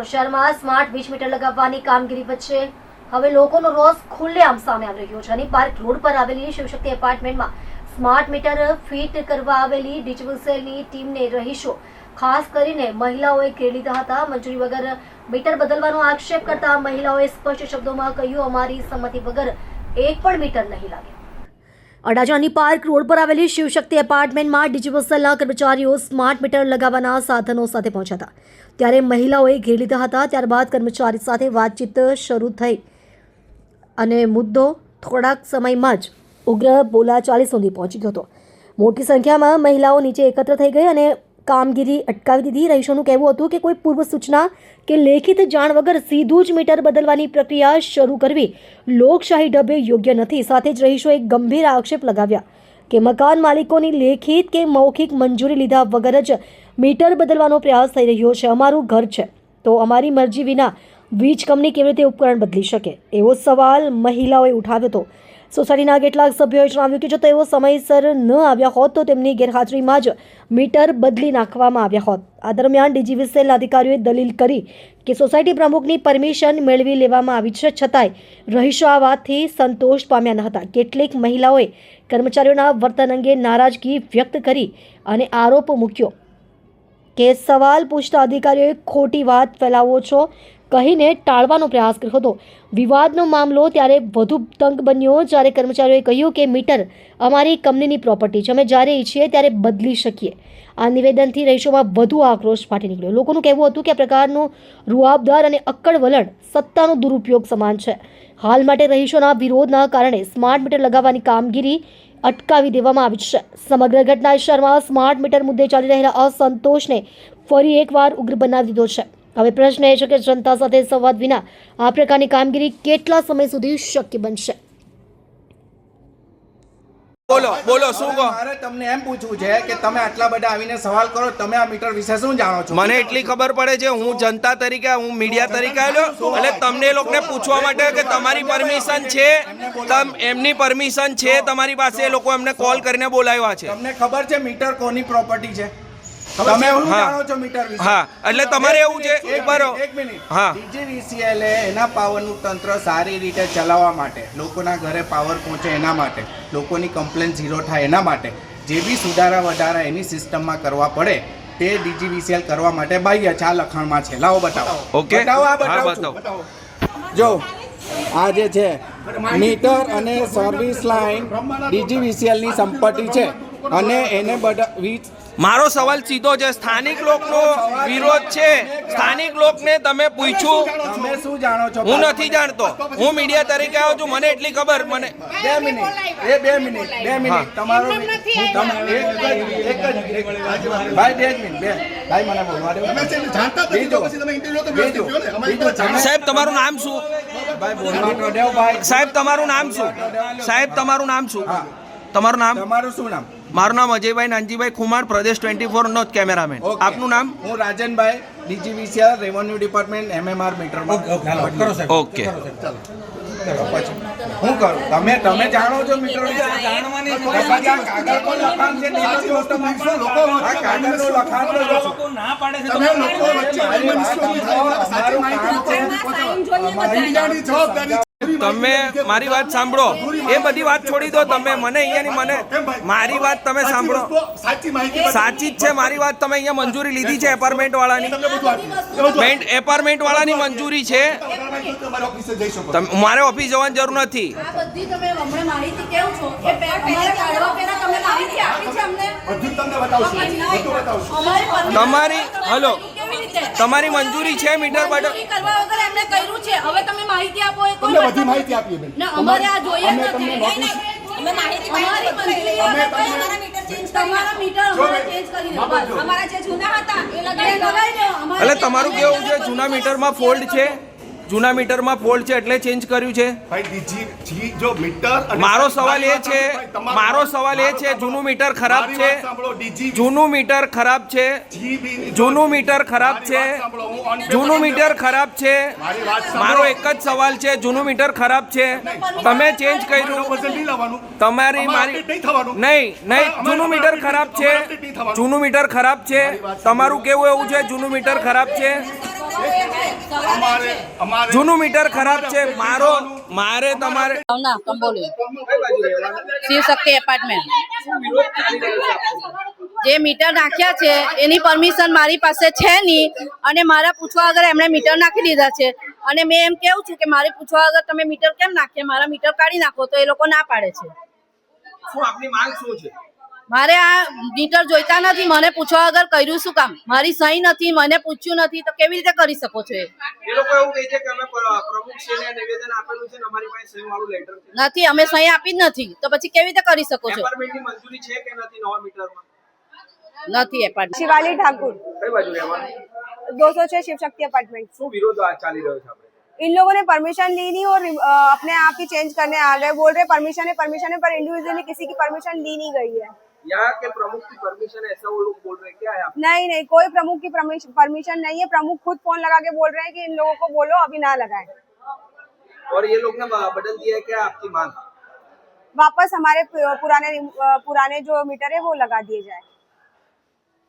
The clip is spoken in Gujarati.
શહેરમાં સ્માર્ટ વીજ મીટર લગાવવાની કામગીરી વચ્ચે હવે લોકોનો રોષ ખુલ્લેઆમ સામે આવી રહ્યો છે. અને પાર્ક રોડ પર આવેલી શિવશક્તિ એપાર્ટમેન્ટમાં સ્માર્ટ મીટર ફિટ કરવા આવેલી ડિજિટલ સેલની ટીમને રહીશો. ખાસ કરીને મહિલાઓએ ઘેરી લીધા હતા. મંજૂરી વગર મીટર બદલવાનો આક્ષેપ કરતા મહિલાઓએ સ્પષ્ટ શબ્દોમાં કહ્યું, અમારી સંમતિ વગર એક પણ મીટર નહીં લાગે. અડાજાની પાર્ક રોડ પર આવેલી શિવશક્તિ એપાર્ટમેન્ટમાં ડિજિબસલના કર્મચારીઓ સ્માર્ટ મીટર લગાવવાના સાધનો સાથે પહોંચ્યા હતા. ત્યારે મહિલાઓએ ઘેર લીધા હતા. ત્યારબાદ કર્મચારી સાથે વાતચીત શરૂ થઈ અને મુદ્દો થોડાક સમયમાં જ ઉગ્ર બોલાચાલી સુધી પહોંચી ગયો હતો. મોટી સંખ્યામાં મહિલાઓ નીચે એકત્ર થઈ ગઈ અને કામગીરી અટકાવી દીધી. રહીશોનું કહેવું હતું કે કોઈ પૂર્વ સૂચના કે લેખિત જાણ વગર સીધું જ મીટર બદલવાની પ્રક્રિયા શરૂ કરવી લોકશાહી ઢબે યોગ્ય નથી. સાથે જ રહીશોએ ગંભીર આક્ષેપ લગાવ્યા કે મકાન માલિકોની લેખિત કે મૌખિક મંજૂરી લીધા વગર જ મીટર બદલવાનો પ્રયાસ થઈ રહ્યો છે. અમારું ઘર છે. તો અમારી મરજી વિના વીજ કંપની કેવી રીતે ઉપકરણ બદલી શકે? એવો સવાલ મહિલાઓએ ઉઠાવ્યો હતો. સોસાયટીના કેટલાક સભ્યોએ જણાવ્યું કે જો તેઓ સમયસર ન આવ્યા હોત, તો તેમની ગેરહાજરીમાં જ મીટર બદલી નાખવામાં આવ્યા હોત. આ દરમિયાન ડીજીવીસીએલના અધિકારીઓએ દલીલ કરી કે સોસાયટી પ્રમુખની પરમિશન મેળવી લેવામાં આવી છે, છતાંય રહીશો આ વાતથી સંતોષ પામ્યા ન હતા. કેટલીક મહિલાઓએ કર્મચારીઓના વર્તન અંગે નારાજગી વ્યક્ત કરી અને આરોપ મૂક્યો. કે સવાલ પૂછતા અધિકારીઓએ ખોટી વાત ફેલાવો છો કહીને ટાળવાનો પ્રયાસ કર્યો હતો. વિવાદનો મામલો ત્યારે વધુ તંગ બન્યો જ્યારે કર્મચારીઓએ કહ્યું કે, મીટર, અમારી કંપનીની પ્રોપર્ટી છે, અમે જ્યારે ઈચ્છીએ ત્યારે બદલી શકીએ. આ નિવેદનથી રહીશોમાં વધુ આક્રોશ ફાટી નીકળ્યો. લોકોનું કહેવું હતું કે, આ પ્રકારનું રૂઆબદાર અને અક્કડ વલણ સત્તાનો દુરુપયોગ સમાન છે. હાલ માટે રહીશોના વિરોધના કારણે સ્માર્ટ મીટર લગાવવાની કામગીરી અટકાવી દેવામાં આવી છે. સમગ્ર ઘટના શહેરમાં સ્માર્ટ મીટર મુદ્દે ચાલી રહેલા અસંતોષને ફરી એકવાર ઉગ્ર બનાવી દીધો છે. હવે પ્રશ્ન એ છે કે જનતા સાથે સંવાદ વિના આ પ્રકારની કામગીરી કેટલા સમય સુધી શક્ય બનશે? બોલો બોલો શું કહો? મારે તમને એમ પૂછવું છે કે તમે આટલા બધા આવીને સવાલ કરો તમે આ મીટર વિશે શું જાણો છો? મને એટલી ખબર પડે છે હું જનતા તરીકે હું મીડિયા તરીકે આવ્યો એટલે તમને એ લોકોને પૂછવા માટે કે તમારી પરમિશન છે તમ એમની પરમિશન છે તમારી પાસે એ લોકો એમને કોલ કરીને બોલાવ્યા છે. તમને ખબર છે મીટર કોની પ્રોપર્ટી છે? તમે એવું જાણો છો મીટર વિશે? હા એટલે તમારે એવું છે ઉપર એક મિનિટ હા. ડીજીવીસીએલ એના પાવરનું તંત્ર સારી રીતે ચલાવવા માટે લોકોના ઘરે પાવર પહોંચે એના માટે લોકોની કમ્પ્લેન ઝીરો થાય એના માટે જે બી સુધારા વધારા એની સિસ્ટમમાં કરવા પડે તે ડીજીવીસીએલ કરવા માટે બાહ્ય છે. આ લખાણમાં છે. લાવો બતાવો. ઓકે. બતાવો આ બતાવો. જો આ જે છે મીટર અને સર્વિસ લાઇન ડીજીવીસીએલની સંપત્તિ છે. અને એને બધા વીજ મારો સવાલ સીધો છે. સ્થાનિક લોકનો વિરોધ છે. સ્થાનિક લોકને તમે પૂછ્યું? તમે શું જાણો છો? હું નથી જાણતો. હું મીડિયા તરીકે આવ્યો છું. મને એટલી ખબર. મને બે મિનિટ. એ બે મિનિટ. બે મિનિટ. તમારો એમ એમ નથી હું તમ- એક જ એક જ ભાઈ બે મિનિટ. બે. ભાઈ મને બોલવા દો અમે જાણતા જ નથી તો પછી તમે interview તો વ્યવસ્થિત બીજું, ને. અમારી બીજું, પાસે જાણ- સાહેબ તમારું નામ શું? ભાઈ બોલવા તો ભાઈ. સાહેબ તમારું નામ શું? સાહેબ તમારું નામ શું? તમારું નામ? તમારું શું નામ? મારું નામ અજયભાઈ નાનજીભાઈ ખુમાર પ્રદેશ ટ્વેન્ટી ફોર નો કેમેરામેન. આપનું નામ? હું Rajanbhai DGVCR revenue department MMR મીટરમાં ઓકે હું કરું? તમે તમે જાણો છો મીટર લખાણ છે તમે લોકો વચ્ચે સાચી જવાબદારી. તમે મારી વાત સાંભળો. એ બધી વાત છોડી દો. તમે મને અહીંયાની મને મારી વાત તમે સાંભળો. સાચી જ છે. મારી વાત તમે અહીંયા મંજૂરી લીધી છે એપાર્ટમેન્ટ વાળાની. એપાર્ટમેન્ટ વાળાની મંજૂરી છે આપ્યું. તમારા ઓફિસે જઈ શકો તમે મારે ઓફિસ જવાની જરૂર નથી. તમારી- હલો. તમારી મંજૂરી છે મીટર માટે કરવા વગર એમને કર્યું છે. હવે તમે માહિતી આપો એ કોઈ બધી માહિતી આપીએ બેન. ના અમારે આ જોઈએ જ નથી. અમે માહિતી અમારી મંજૂરી અમે મીટર ચેન્જ તમારા મીટર જો અમારે ચેન્જ કરી દો અમારા જે જૂના હતા એ લગાવી દો. અમારે એટલે તમારું કેવું છે? જૂના મીટરમાં ફોલ્ટ છે? જૂના મીટરમાં ફોલ્ટ છે એટલે ચેન્જ કર્યું છે. ભાઈ ડીજી જી જો મીટર મારો સવાલ એ છે મારો સવાલ એ છે જૂનું મીટર ખરાબ છે? જૂનું મીટર ખરાબ છે? જૂનું મીટર ખરાબ છે? જૂનું મીટર ખરાબ છે? મારી એક જ સવાલ છે જૂનું મીટર ખરાબ છે? તમે ચેન્જ કર્યું. તમારી મારી નહીં નહીં નહીં જૂનું મીટર ખરાબ છે. જૂનું મીટર ખરાબ છે. તમારું કેવું એવું છે? જૂનું મીટર ખરાબ છે? અમારે અમારે જૂનું મીટર ખરાબ છે મારો મારે તમારે ના કંબોલી. શિવ શક્તિ એપાર્ટમેન્ટ જે મીટર નાખ્યા છે એની પરમિશન મારી પાસે છે નહીં. અને મારા પૂછવા વગર એમણે મીટર નાખી દીધા છે. અને મેં એમ કેવું છું કે મારે પૂછવા વગર તમે મીટર કેમ નાખીએ મારા મીટર કાઢી નાખો તો એ લોકો ના પાડે છે. શું આપની માંગ શું છે? મારે આ મીટર જોઈતા નથી મને પૂછવા વગર કર્યું શું કામ મારી સહી નથી મને પૂછ્યું નથી તો કેવી રીતે કરી શકો છો એ એ લોકો એવું કહે છે કે અમે પ્ર- પ્રમુખશ્રીને નિવેદન આપેલું છે ને અમારી પાસે સહી વાળું લેટર છે નથી અમે સહી આપી જ નથી તો પછી કેવી રીતે કરી શકો છો એપાર્ટમેન્ટની મંજૂરી છે કે નથી નવા મીટરમાં નથી એપાર્ટમેન્ટ शिवाली ठाकुर કઈ બાજુ રહેવાનું दो सौ छह शिव शक्ति अपार्टमेंट શું વિરોધ આ ચાલી રહ્યો છે આપણે इन लोगों ने परमिशन ली नहीं और अ, अपने आप ही चेंज करने आ गए बोल रहे परमिशन है परमिशन है पर इंडिविजुअली किसी की परमिशन ली नहीं गई है यहाँ के प्रमुख की परमिशन है ऐसा वो लोग बोल रहे हैं क्या है आप? नहीं नहीं कोई प्रमुख की परमिशन नहीं है। प्रमुख खुद फ़ोन लगा के बोल रहे हैं कि इन लोगों को बोलो अभी ना लगाए। और ये लोग ने बदल दिया है क्या आपकी मांग? वापस हमारे पुराने पुराने जो मीटर है वो लगा दिए जाए।